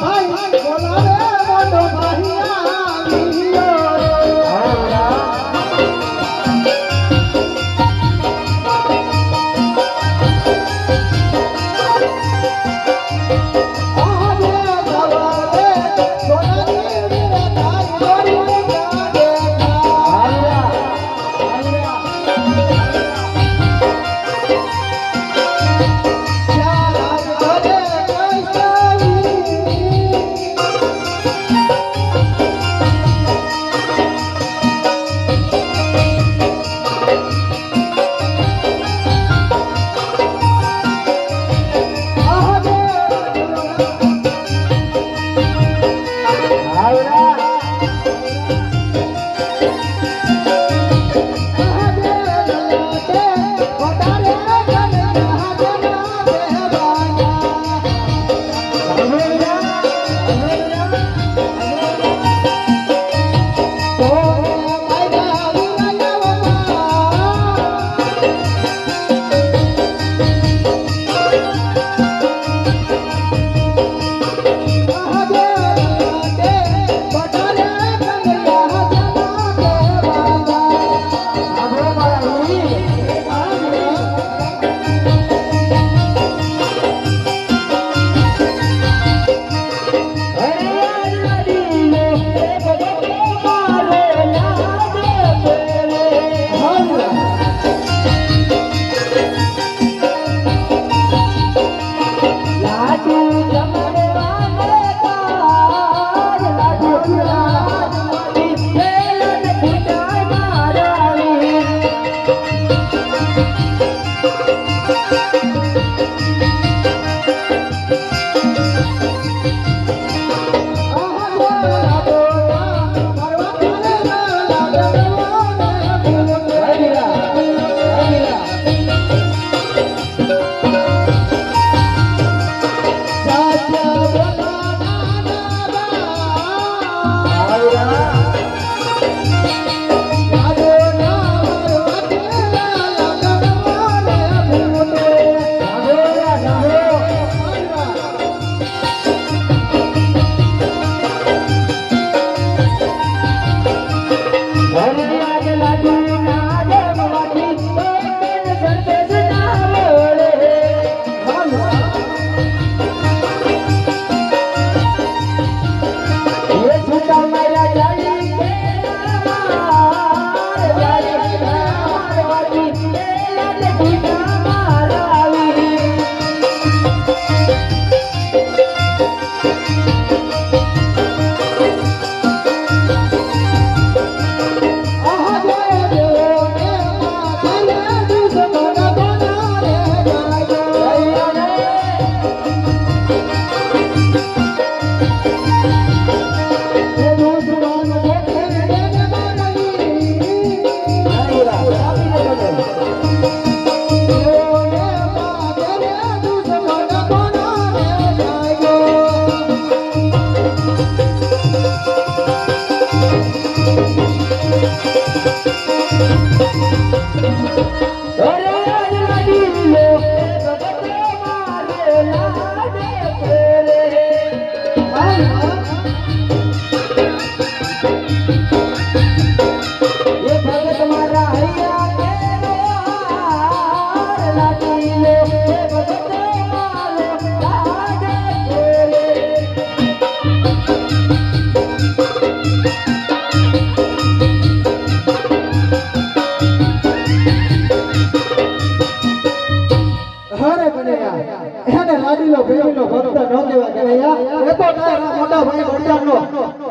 ভাই বলারে মন ভাইয়া লিও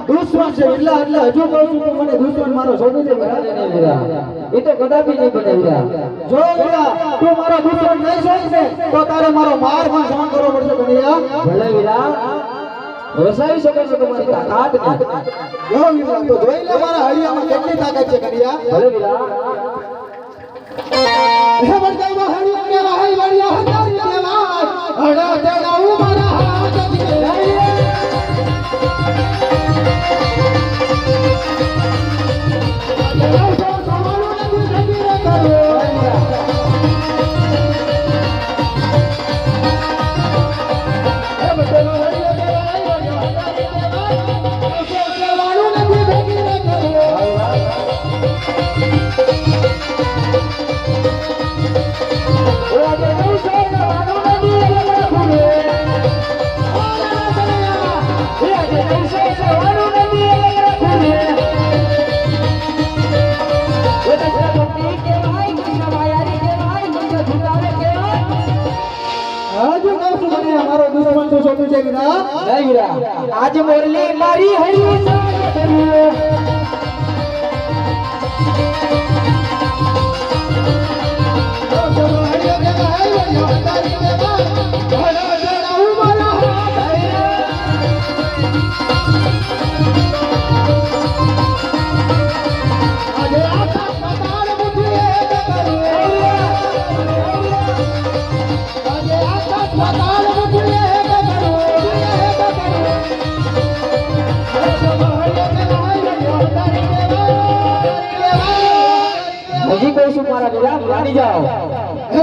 દુશ્મન છે, એટલે એટલે હજુ કહું છું મને દુશ્મન મારો શોધી દે એ તો કદાપી નહીં બને જો વીરા તું મારો દુશ્મન નહીં શોધી છે, તો તારે મારો માર પણ સહન કરવો પડશે, કનૈયા. ભલે વીરા વસાવી શકો છો તમારી તાકાત જો વીરા તો જોઈ લે મારા હળિયામાં કેટલી તાકાત છે, કનૈયા. ભલે વીરા હે વડદાઈમાં હળિયા કે વાહી વળિયા કે વાહ હડા તેડાવું કહું અમારો મને મારો દુશ્મન તો શોધું છે વિરા આજ મોરલી મારી હરી હજી કહું છું મારા દીકરા જાઓ. હે